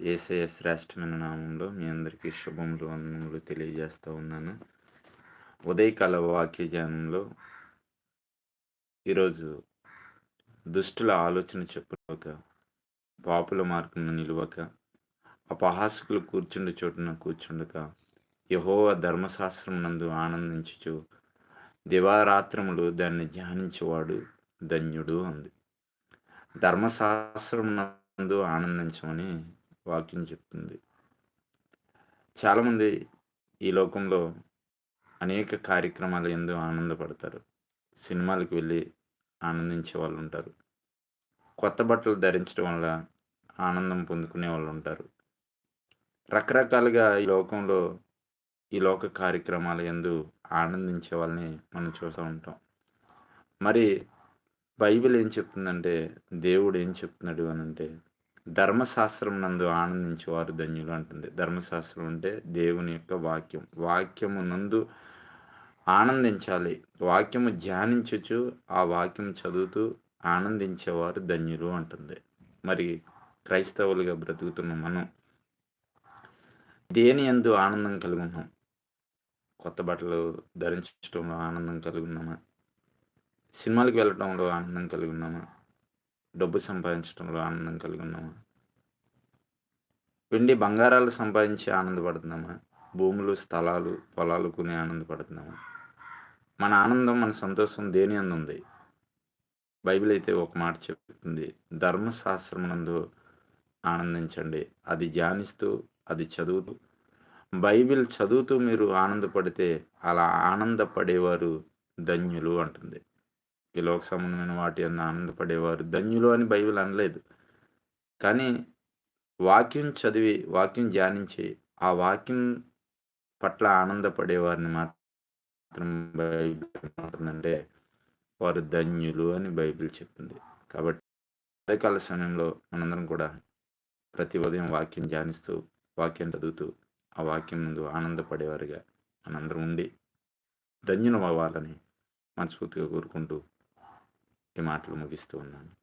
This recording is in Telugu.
ఏసయ శ్రేష్టమైన నామంలో మీ అందరికీ శుభములు వందనములు తెలియజేస్తూ ఉన్నాను. ఉదయకాల వాక్య ధ్యానంలో ఈరోజు దుష్టుల ఆలోచన చెప్పక పాపుల మార్గం నిలువక అపహాసకులు కూర్చుండి చోటున కూర్చుండక యహోవ ధర్మశాస్త్రం నందు ఆనందించుచు దివారాత్రములు దాన్ని ధ్యానించేవాడు ధన్యుడు అంది. ధర్మశాస్త్రం నందు ఆనందించమని వాక్యం చెప్తుంది. చాలామంది ఈ లోకంలో అనేక కార్యక్రమాలు ఎందు ఆనందపడతారు. సినిమాలకు వెళ్ళి ఆనందించే వాళ్ళు ఉంటారు. కొత్త బట్టలు ధరించడం వల్ల ఆనందం పొందుకునే వాళ్ళు ఉంటారు. రకరకాలుగా ఈ లోకంలో ఈ లోక కార్యక్రమాల ఎందు ఆనందించే వాళ్ళని మనం చూస్తూ ఉంటాం. మరి బైబిల్ ఏం చెప్తుందంటే దేవుడు ఏం చెప్తున్నాడు అని అంటే ధర్మశాస్త్రం నందు ఆనందించేవారు ధన్యులు అంటుంది. ధర్మశాస్త్రం అంటే దేవుని యొక్క వాక్యం. వాక్యము నందు ఆనందించాలి. వాక్యము ధ్యానించచ్చు ఆ వాక్యం చదువుతూ ఆనందించేవారు ధన్యులు అంటుంది. మరి క్రైస్తవులుగా బ్రతుకుతున్న మనం దేని ఎందు ఆనందం కలుగున్నాం? కొత్త బట్టలు ధరించడంలో ఆనందం కలుగున్నామా? సినిమాలకు వెళ్ళటంలో ఆనందం కలిగి ఉన్నామా డబ్బు సంపాదించడంలో ఆనందం కలిగి ఉన్నామా వెండి బంగారాలు సంపాదించి ఆనందపడుతున్నామా? భూములు స్థలాలు పొలాలు కొని ఆనందపడుతున్నామా? మన ఆనందం మన సంతోషం దేని ఉంది బైబిల్ అయితే ఒక మాట చెప్తుంది ధర్మశాస్త్రమునందు ఆనందించండి అది ధ్యానిస్తూ అది చదువుతూ. బైబిల్ చదువుతూ మీరు ఆనందపడితే అలా ఆనందపడేవారు ధన్యులు అంటుంది. ఈ లోక సంబంధమైన వాటి అన్న ఆనందపడేవారు. ధన్యులు అని బైబిల్ అనలేదు. కానీ వాక్యం చదివి వాక్యం ధ్యానించి ఆ వాక్యం పట్ల ఆనందపడేవారిని మాత్రం బైబిల్ ఏమంటుందంటే వారు ధన్యులు అని బైబిల్ చెప్తుంది కాబట్టి ఉదయకాల సమయంలో మనందరం కూడా ప్రతి ఉదయం వాక్యం ధ్యానిస్తూ వాక్యం చదువుతూ ఆ వాక్యం ముందు ఆనందపడేవారుగా మనందరం ఉండి ధన్యులం అవ్వాలని మనస్ఫూర్తిగా కోరుకుంటూ ఈ మాటలు ముగిస్తూ ఉన్నాను.